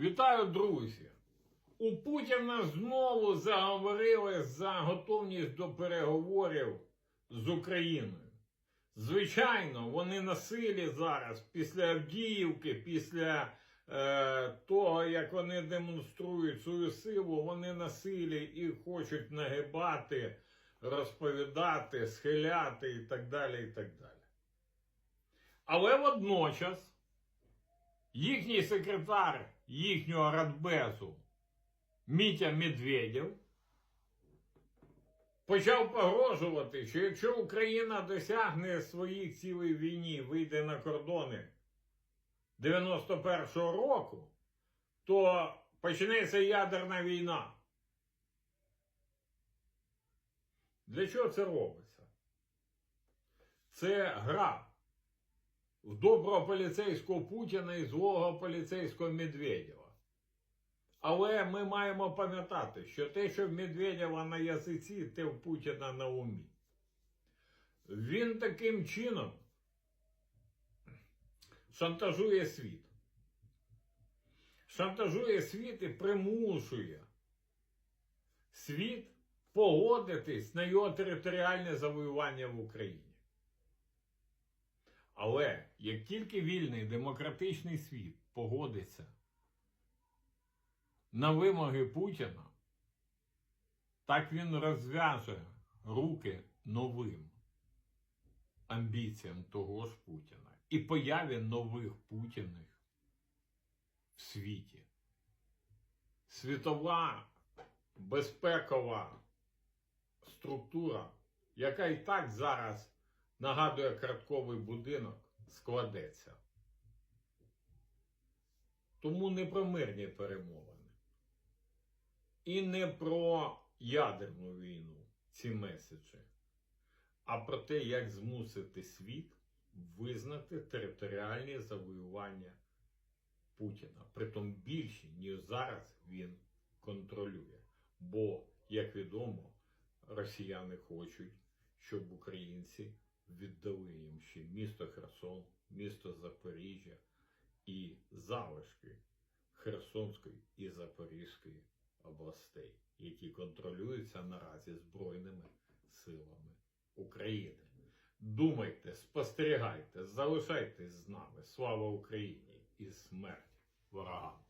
Вітаю, друзі! У Путіна знову заговорили за готовність до переговорів з Україною. Звичайно, вони на силі зараз, після Авдіївки, після е, того, як вони демонструють свою силу, вони на силі і хочуть нагибати, розповідати, схиляти і так далі. і так далі. Але водночас їхній секретар їхнього радбезу Мітя Медведєв почав погрожувати, що якщо Україна досягне своїх цілей війні, вийде на кордони 91-го року, то почнеться ядерна війна. Для чого це робиться? Це гра в доброго поліцейського Путіна і злого поліцейського Медведєва. Але ми маємо пам'ятати, що те, що в Медведєва на язиці, те в Путіна на умі. Він таким чином шантажує світ. Шантажує світ і примушує світ погодитись на його територіальне завоювання в Україні. Але як тільки вільний демократичний світ погодиться на вимоги Путіна, так він розв'яже руки новим амбіціям того ж Путіна і появі нових Путіних в світі. Світова безпекова структура, яка і так зараз нагадує картковий будинок, складеться. Тому не про мирні перемовини. І не про ядерну війну ці меседжі, а про те, як змусити світ визнати територіальні завоювання Путіна. Притом більші, ніж зараз він контролює. Бо, як відомо, росіяни хочуть, щоб українці віддали їм ще місто Херсон, місто Запоріжжя і залишки Херсонської і Запорізької областей, які контролюються наразі Збройними силами України. Думайте, спостерігайте, залишайтесь з нами. Слава Україні і смерть ворогам!